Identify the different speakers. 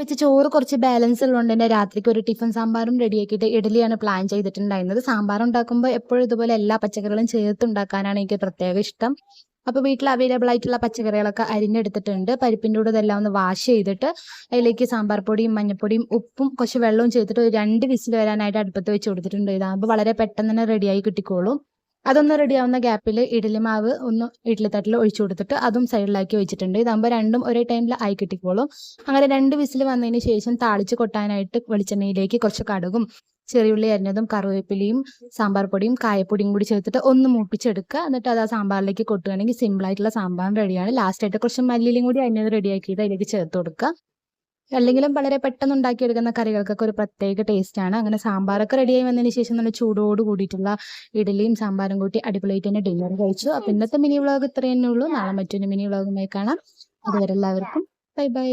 Speaker 1: വെച്ച ചോറ് കുറച്ച് ബാലൻസ് ഉള്ളതുകൊണ്ട് തന്നെ രാത്രിക്ക് ഒരു ടിഫിൻ സാമ്പാറും റെഡിയാക്കിയിട്ട് ഇഡലിയാണ് പ്ലാൻ ചെയ്തിട്ടുണ്ടായിരുന്നത്. സാമ്പാർ ഉണ്ടാക്കുമ്പോൾ എപ്പോഴും ഇതുപോലെ എല്ലാ പച്ചക്കറികളും ചേർത്ത് ഉണ്ടാക്കാനാണ് എനിക്ക് പ്രത്യേക ഇഷ്ടം. അപ്പോൾ വീട്ടിൽ അവൈലബിൾ ആയിട്ടുള്ള പച്ചക്കറികളൊക്കെ അരിഞ്ഞെടുത്തിട്ടുണ്ട്. പരിപ്പിന്റെ കൂടെ ഇതെല്ലാം ഒന്ന് വാഷ് ചെയ്തിട്ട് അതിലേക്ക് സാമ്പാർ പൊടിയും മഞ്ഞപ്പൊടിയും ഉപ്പും കുറച്ച് വെള്ളവും ചേർത്തിട്ട് ഒരു രണ്ട് വിസിൽ വരാനായിട്ട് അടുപ്പത്ത് വെച്ച് കൊടുത്തിട്ടുണ്ട്. ഇതാകുമ്പോൾ വളരെ പെട്ടെന്ന് തന്നെ റെഡിയായി കിട്ടിക്കോളും. അതൊന്ന് റെഡി ആവുന്ന ഗ്യാപ്പിൽ ഇഡലി മാവ് ഒന്ന് ഇഡ്ഡലി തട്ടിൽ ഒഴിച്ചു കൊടുത്തിട്ട് അതും സൈഡിലാക്കി വെച്ചിട്ടുണ്ട്. ഇതാകുമ്പോൾ രണ്ടും ഒരേ ടൈമിൽ ആയി കിട്ടിക്കോളും. അങ്ങനെ രണ്ട് വിസിൽ വന്നതിന് ശേഷം താളിച്ച് കൊട്ടാനായിട്ട് വെളിച്ചെണ്ണയിലേക്ക് കുറച്ച് കടുകും ചെറിയുള്ളി അരിഞ്ഞതും കറിവേപ്പിലയും സാമ്പാർ പൊടിയും കായപ്പൊടിയും കൂടി ചേർത്തിട്ട് ഒന്ന് മൂപ്പിച്ചെടുക്കുക. എന്നിട്ട് അത് ആ സാമ്പാറിലേക്ക് കൊട്ടുകയാണെങ്കിൽ സിമ്പിൾ ആയിട്ടുള്ള സാമ്പാർ റെഡിയാണ് ലാസ്റ്റ് ആയിട്ട് കുറച്ച് മല്ലിയിലും കൂടി അരിഞ്ഞത് റെഡിയാക്കിയിട്ട് അതിലേക്ക് ചേർത്ത് കൊടുക്കുക. അല്ലെങ്കിലും വളരെ പെട്ടെന്ന് ഉണ്ടാക്കിയെടുക്കുന്ന കറികൾക്കൊക്കെ ഒരു പ്രത്യേക ടേസ്റ്റ് ആണ്. അങ്ങനെ സാമ്പാറൊക്കെ റെഡിയായി വന്നതിന് ശേഷം നല്ല ചൂടോട് കൂടിയിട്ടുള്ള ഇഡലിയും സാമ്പാറും കൂട്ടി അടിപൊളിയായിട്ട് തന്നെ ഡിന്നർ കഴിച്ചു. അപ്പൊ ഇന്നത്തെ മിനി വ്ളോഗ് ഇത്രയേ ഉള്ളൂ. നാളെ മറ്റൊരു മിനി വ്ളോഗുമായി കാണാം. അതുവരെ എല്ലാവർക്കും ബൈ ബൈ